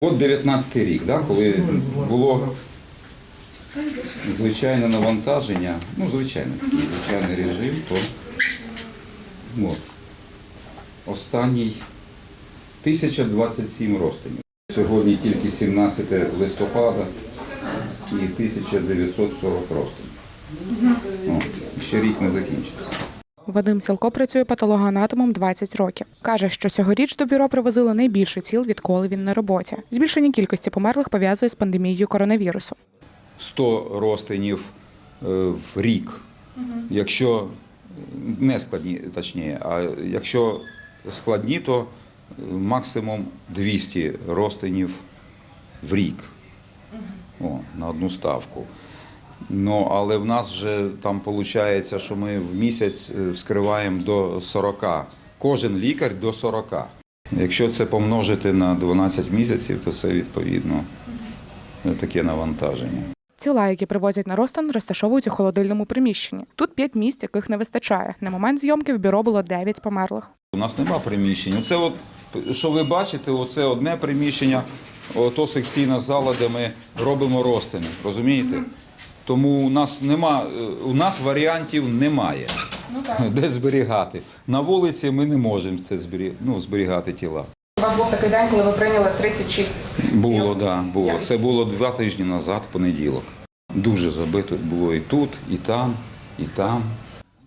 От 19-й рік, да, коли було звичайне навантаження, ну, звичайно, такий звичайний режим, то от, останній 1027 розтинів. Сьогодні тільки 17 листопада і 1940 розтинів. Ще рік не закінчився. Вадим Сілко працює патологоанатомом 20 років. Каже, що цьогоріч до бюро привозили найбільше тіл, відколи він на роботі. Збільшення кількості померлих пов'язує з пандемією коронавірусу. 100 розтинів е, в рік. Якщо не складні, точніше, а якщо складні, то е, максимум 200 розтинів в рік О, на одну ставку. Ну, але в нас вже там виходить, що ми в місяць е, вскриваємо до 40. Кожен лікар до 40. Якщо це помножити на 12 місяців, то це відповідно таке навантаження. Тіла, які привозять на розтин, розташовують у холодильному приміщенні. Тут п'ять місць, яких не вистачає. На момент зйомки в бюро було 9 померлих. У нас нема приміщень. Оце от, що ви бачите, оце одне приміщення, ото секційна зала, де ми робимо розтини. Розумієте? Тому у нас нема, е, у нас варіантів немає, ну, так. де зберігати. На вулиці ми не можемо це зберігати, ну, зберігати тіла. У вас був такий день, коли ви прийняли 36 Було, так, да, було. Це було два тижні назад, понеділок. Дуже забито було і тут, і там, і там.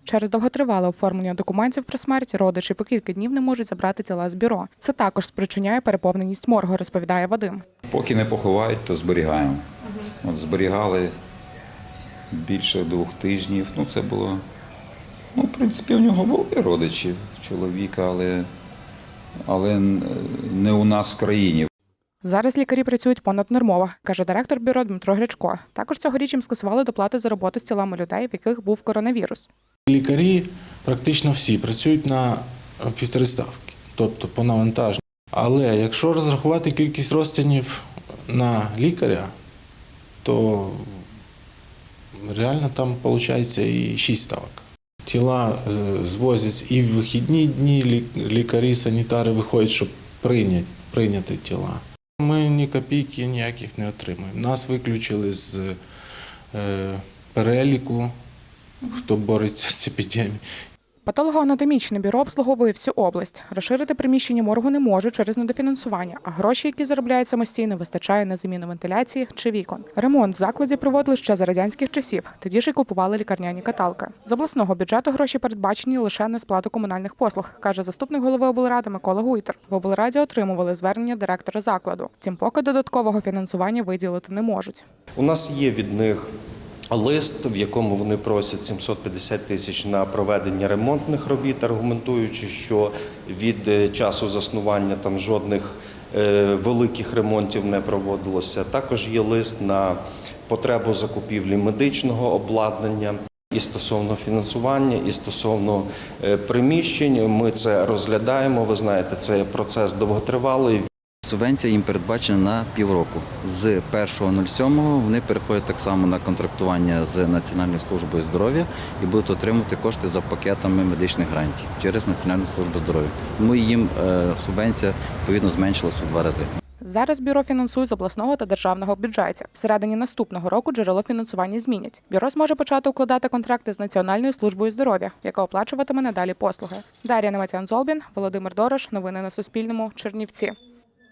Через довготривале оформлення документів про смерть родичі по кілька днів не можуть забрати тіла з бюро. Це також спричиняє переповненість моргу, розповідає Вадим. Поки не поховають, то зберігаємо. От зберігали більше двох тижнів. Ну, це було. Ну, в принципі, у нього були родичі чоловіка, але, але не у нас в країні. Зараз лікарі працюють понаднормово, каже директор бюро Дмитро Гречко. Також цьогоріч їм скасували доплати за роботу з тілами людей, в яких був коронавірус. Лікарі практично всі працюють на е, півтори ставки, тобто по навантаженню. Але якщо розрахувати кількість розтинів на лікаря, то реально там виходить і 6 ставок. Тіла е, звозять і в вихідні дні лікарі, санітари виходять, щоб прийняти, прийняти тіла. Ми ні копійки ніяких не отримуємо. Нас виключили з е, переліку, хто бореться з епідемією. Патологоанатомічне бюро обслуговує всю область. Розширити приміщення моргу не може через недофінансування, а гроші, які заробляють самостійно, вистачає на заміну вентиляції чи вікон. Ремонт в закладі проводили ще за радянських часів. Тоді ж і купували лікарняні каталки. З обласного бюджету гроші передбачені лише на сплату комунальних послуг, каже заступник голови облради Микола Гуйтер. В облраді отримували звернення директора закладу. Втім, поки додаткового фінансування виділити не можуть. У нас є від них лист, в якому вони просять 750 тисяч на проведення ремонтних робіт, аргументуючи, що від е, часу заснування там жодних е, великих ремонтів не проводилося. Також є лист на потребу закупівлі медичного обладнання. І стосовно фінансування, і стосовно е, приміщень, ми це розглядаємо. Ви знаєте, це процес довготривалий. Субвенція їм передбачена на півроку. З 1.07 вони переходять так само на контрактування з Національною службою здоров'я і будуть отримувати кошти за пакетами медичних грантів через Національну службу здоров'я. Тому їм е, субвенція відповідно зменшилась у два рази. Зараз бюро фінансує з обласного та державного бюджетів. Всередині наступного року джерело фінансування змінять. Бюро зможе почати укладати контракти з Національною службою здоров'я, яка оплачуватиме надалі послуги. Дар'я Немецян Золбін, Володимир Дорош. Новини на Суспільному. Чернівці.